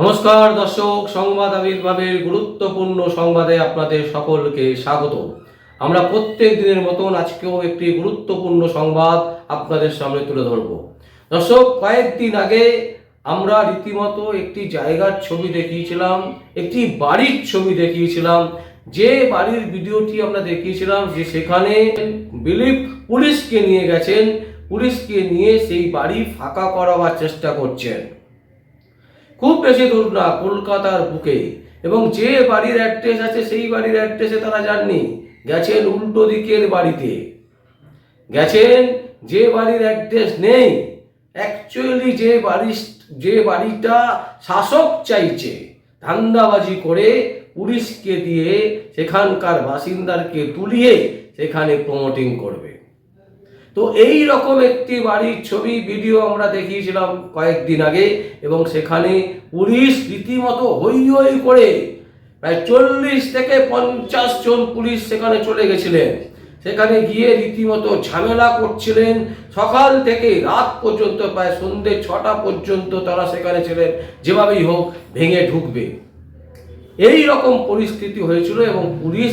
নমস্কার, দর্শক, সংবাদ আবির্ভাবের গুরুত্বপূর্ণ সংবাদে আপনাদের সকলকে স্বাগত। আমরা প্রত্যেক দিনের মতন আজকেও একটি গুরুত্বপূর্ণ সংবাদ আপনাদের সামনে তুলে ধরব। দর্শক, কয়েকদিন আগে আমরা রীতিমতো একটি জায়গার ছবি দেখিয়েছিলাম, একটি বাড়ির ছবি দেখিয়েছিলাম। যে বাড়ির ভিডিওটি আমরা দেখিয়েছিলাম যে সেখানে বিলিপ পুলিশকে নিয়ে গেছেন। পুলিশকে নিয়ে সেই বাড়ি ফাঁকা করাবার চেষ্টা করছেন। খুব বেশি দূর না, কলকাতার বুকে। এবং যে বাড়ির অ্যাড্রেস আছে, সেই বাড়ির অ্যাড্রেসে তারা যাননি। গেছেন উল্টো দিকের বাড়িতে। গেছেন যে বাড়ির অ্যাড্রেস নেই অ্যাকচুয়ালি যে বাড়ি যে বাড়িটা শাসক চাইছে, ধান্দাবাজি করে পুলিশকে দিয়ে সেখানকার বাসিন্দারকে তুলিয়ে সেখানে প্রমোটিং করবে। তো এই রকম একটি বাড়ির ছবি, ভিডিও আমরা দেখিয়েছিলাম কয়েকদিন আগে, এবং সেখানে পুলিশ রীতিমতো হই হই করে প্রায় চল্লিশ থেকে পঞ্চাশ জন পুলিশ সেখানে চলে গেছিলেন। সেখানে গিয়ে রীতিমতো ঝামেলা করছিলেন। সকাল থেকে রাত পর্যন্ত, প্রায় সন্ধ্যে ছটা পর্যন্ত তারা সেখানে ছিলেন। যেভাবেই হোক, ভেঙে ঢুকবে। এই রকম পরিস্থিতি হয়েছিল এবং পুলিশ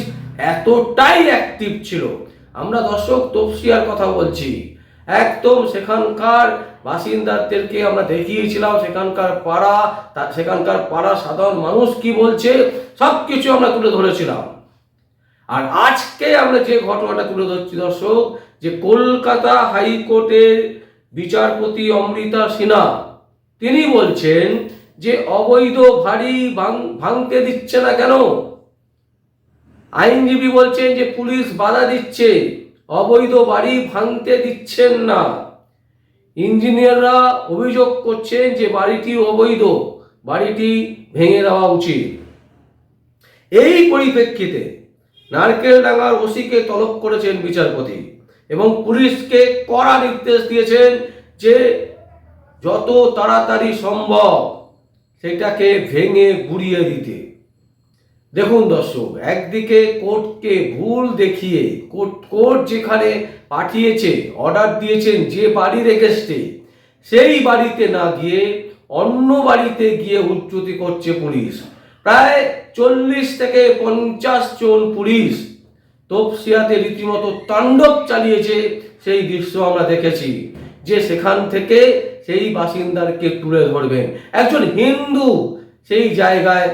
এতটাই অ্যাক্টিভ ছিল আমরা দর্শক তপসিয়ার কথা বলছি। একদম সেখানকার বাসিন্দাদেরকে আমরা দেখিয়েছিলাম, সেখানকার পাড়া সেখানকার পাড়া সাধারণ মানুষ কি বলছে সব কিছু আমরা তুলে ধরেছিলাম। আর আজকে আমরা যে ঘটনাটা তুলে ধরছি দর্শক, যে কলকাতা হাইকোর্টের বিচারপতি অমৃতা সিনহা, তিনি বলছেন যে অবৈধ ভারী ভাঙ- ভাঙতে দিচ্ছে না কেন? আইনজীবী বলছেন যে পুলিশ বাধা দিচ্ছে, অবৈধ বাড়ি ভাঙতে দিচ্ছেন না। ইঞ্জিনিয়াররা অভিযোগ করছেন যে বাড়িটি অবৈধ, বাড়িটি ভেঙে দেওয়া উচিত। এই পরিপ্রেক্ষিতে নারকেল নারকেলডাঙ্গার ওসিকে তলব করেছেন বিচারপতি এবং পুলিশকে কড়া নির্দেশ দিয়েছেন যে যত তাড়াতাড়ি সম্ভব সেটাকে ভেঙে গুড়িয়ে দিতে। দেখুন দর্শক, একদিকে কোর্টকে ভুল দেখিয়ে, কোর্ট কোর্ট যেখানে পাঠিয়েছে, অর্ডার দিয়েছেন যে বাড়ির এগেস্টে সেই বাড়িতে না গিয়ে অন্য বাড়িতে গিয়ে উচ্চতি করছে পুলিশ। প্রায় চল্লিশ থেকে পঞ্চাশ জন পুলিশ তপসিয়াতে রীতিমতো তাণ্ডব চালিয়েছে, সেই দৃশ্য আমরা দেখেছি, যে সেখান থেকে সেই বাসিন্দারকে তুলে ধরবেন। একজন হিন্দু সেই জায়গায়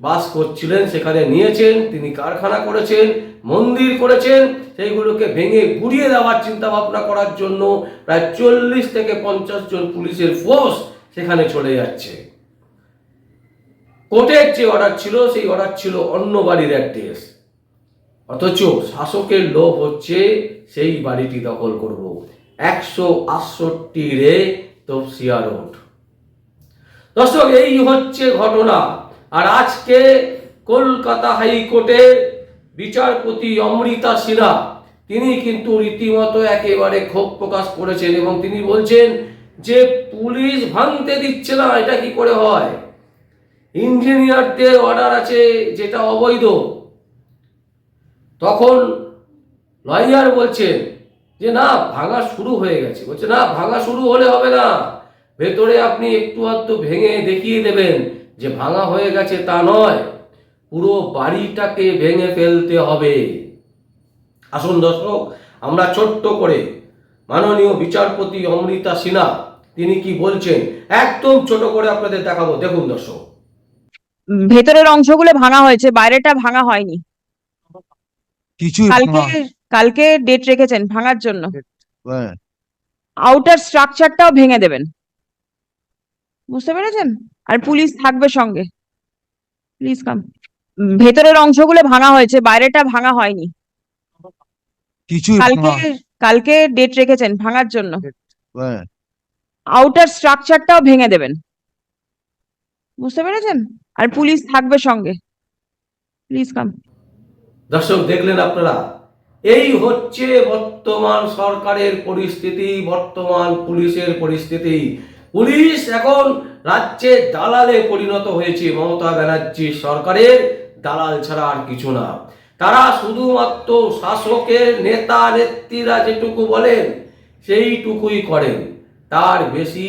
বাস করছিলেন, সেখানে নিয়েছেন, তিনি কারখানা করেছেন, মন্দির করেছেন, সেইগুলোকে ভেঙে গুড়িয়ে দেওয়ার চিন্তা ভাবনা করার জন্য প্রায় চল্লিশ থেকে পঞ্চাশ জন পুলিশের ফোর্স সেখানে চলে যাচ্ছে। কোর্টের যে অর্ডার ছিল, সেই অর্ডার ছিল অন্য বাড়ির অ্যাড্রেস অথচ শাসকের লোভ হচ্ছে সেই বাড়িটি দখল করব। একশো আটষট্টি রে তপসিয়া রোড। দর্শক, এই হচ্ছে ঘটনা। আর আজকে কলকাতা হাইকোর্টের বিচারপতি অমৃতা সিনহা, তিনি কিন্তু রীতিমতো একেবারে ক্ষোভ প্রকাশ করেছেন এবং তিনি বলছেন যে পুলিশ ভাঙতে দিচ্ছে না, এটা কি করে হয়? ইঞ্জিনিয়ারদের অর্ডার আছে যেটা অবৈধ। তখন লয়ার বলছেন যে না, ভাঙা শুরু হয়ে গেছে। বলছে, না, ভাঙা শুরু হলে হবে না। ভেতরে আপনি একটু আধটু ভেঙে দেখিয়ে দেবেন। যে ভাঙা হয়ে গেছে তা নয় পুরো বাড়িটাকে ভেঙে ফেলতে হবে। আসুন দর্শক আমরা ছোট্ট করে মাননীয় বিচারপতি অমৃতা সিনহা তিনি কি বলছেন? একদম ছোট করে আপনাদের দেখাবো। দেখুন দর্শক। ভেতরের অংশগুলো ভাঙা হয়েছে বাইরেটা ভাঙা হয়নি। কিছু কালকে কালকে ডেট রেখেছেন ভাঙার জন্য। হ্যাঁ। আউটার স্ট্রাকচারটাও ভেঙে দেবেন। বুঝতে পেরেছেন? আর পুলিশ থাকবে সঙ্গে। প্লিজ কাম ভেতরের অংশগুলো ভাঙা হয়েছে বাইরেটা ভাঙা হয়নি। কিছু কালকে কালকে ডেট রেখেছেন ভাঙার জন্য। হ্যাঁ। আউটার স্ট্রাকচারটাও ভেঙে দেবেন। বুঝতে পেরেছেন? আর পুলিশ থাকবে সঙ্গে। প্লিজ কাম দর্শক দেখলেন আপনারা? এই হচ্ছে বর্তমান সরকারের পরিস্থিতি বর্তমান পুলিশের পরিস্থিতি। পুলিশ এখন রাজ্যে দালালে পরিণত হয়েছে মমতা ব্যানার্জি সরকারের। দালাল ছাড়া আর কিছু না। তারা শুধুমাত্র শাসকের নেতা নেত্রীরা যেটুকু বলেন, সেইটুকুই করেন। তার বেশি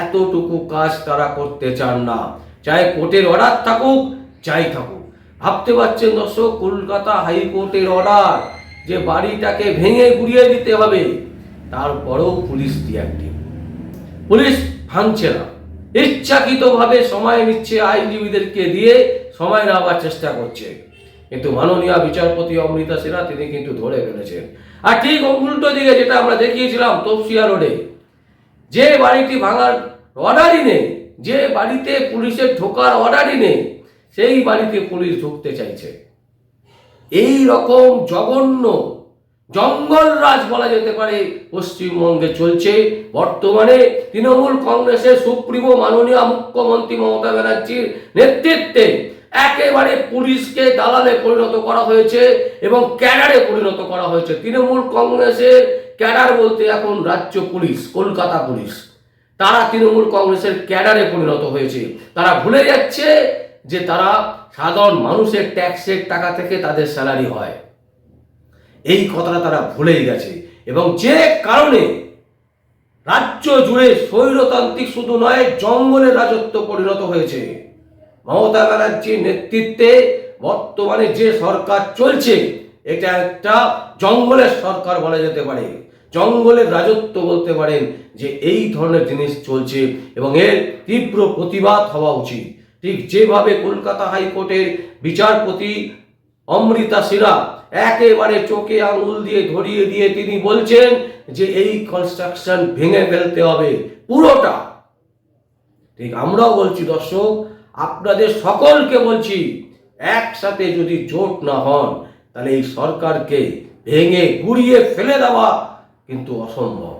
এতটুকু কাজ তারা করতে চান না। চাই কোর্টের অর্ডার থাকুক, যাই থাকুক। ভাবতে পারছেন দর্শক, কলকাতা হাইকোর্টের অর্ডার যে বাড়িটাকে ভেঙে গুড়িয়ে দিতে হবে, তারপরেও পুলিশ ডিঅ্যাক্টিভ পুলিশ ভাঙছে না। ইচ্ছাকৃতভাবে সময় নিচ্ছে আইনজীবীদেরকে দিয়ে, সময় নেওয়ার চেষ্টা করছে। কিন্তু মাননীয় বিচারপতি অমৃতা সেরা তিনি কিন্তু ধরে ফেলেছেন। আর ঠিক উল্টো দিকে যেটা আমরা দেখিয়েছিলাম তপসিয়া রোডে, যে বাড়িটি ভাঙার অর্ডারই নেই, যে বাড়িতে পুলিশের ঢোকার অর্ডারই নেই, সেই বাড়িতে পুলিশ ঢুকতে চাইছে। এই রকম জঘন্য জঙ্গলরাজ বলা যেতে পারে, পশ্চিমবঙ্গে চলছে। বর্তমানে তৃণমূল কংগ্রেসের সুপ্রিমো মাননীয় মুখ্যমন্ত্রী মমতা ব্যানার্জির নেতৃত্বে একেবারে পুলিশকে দালালে পরিণত করা হয়েছে এবং ক্যাডারে পরিণত করা হয়েছে। তৃণমূল কংগ্রেসের ক্যাডার বলতে এখন রাজ্য পুলিশ, কলকাতা পুলিশ। তারা তৃণমূল কংগ্রেসের ক্যাডারে পরিণত হয়েছে। তারা ভুলে যাচ্ছে যে তারা সাধারণ মানুষের ট্যাক্সের টাকা থেকে তাদের স্যালারি হয়। এই কথাটা তারা ভুলেই গেছে। এবং যে কারণে রাজ্য জুড়ে স্বৈরতান্ত্রিক শুধু নয়, জঙ্গলের রাজত্ব পরিণত হয়েছে। মমতা ব্যানার্জির নেতৃত্বে বর্তমানে যে সরকার চলছে, এটা একটা জঙ্গলের সরকার বলা যেতে পারে। জঙ্গলের রাজত্ব বলতে পারেন যে এই ধরনের জিনিস চলছে এবং এর তীব্র প্রতিবাদ হওয়া উচিত। ঠিক যেভাবে কলকাতা হাইকোর্টের বিচারপতি অমৃতা সিরা একেবারে চোখে আঙুল দিয়ে ধরিয়ে দিয়ে তিনি বলছেন যে এই কনস্ট্রাকশন ভেঙে ফেলতে হবে, পুরোটা। ঠিক আমরাও বলছি, দর্শক, আপনাদের সকলকে বলছি, একসাথে যদি জোট না হন, তাহলে এই সরকারকে ভেঙে গুড়িয়ে ফেলে দেওয়া কিন্তু অসম্ভব।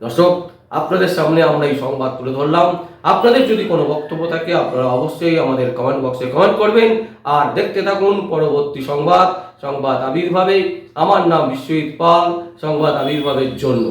দর্শক আপনাদের সামনে আমরা এই সংবাদ তুলে ধরলাম। আপনাদের যদি কোনো বক্তব্য থাকে, আপনারা অবশ্যই আমাদের কমেন্ট বক্সে কমেন্ট করবেন। আর দেখতে থাকুন পরবর্তী সংবাদ সংবাদ আবির্ভাবে। আমার নাম বিশ্বজিৎ পাল, সংবাদ আবির্ভাবের জন্য।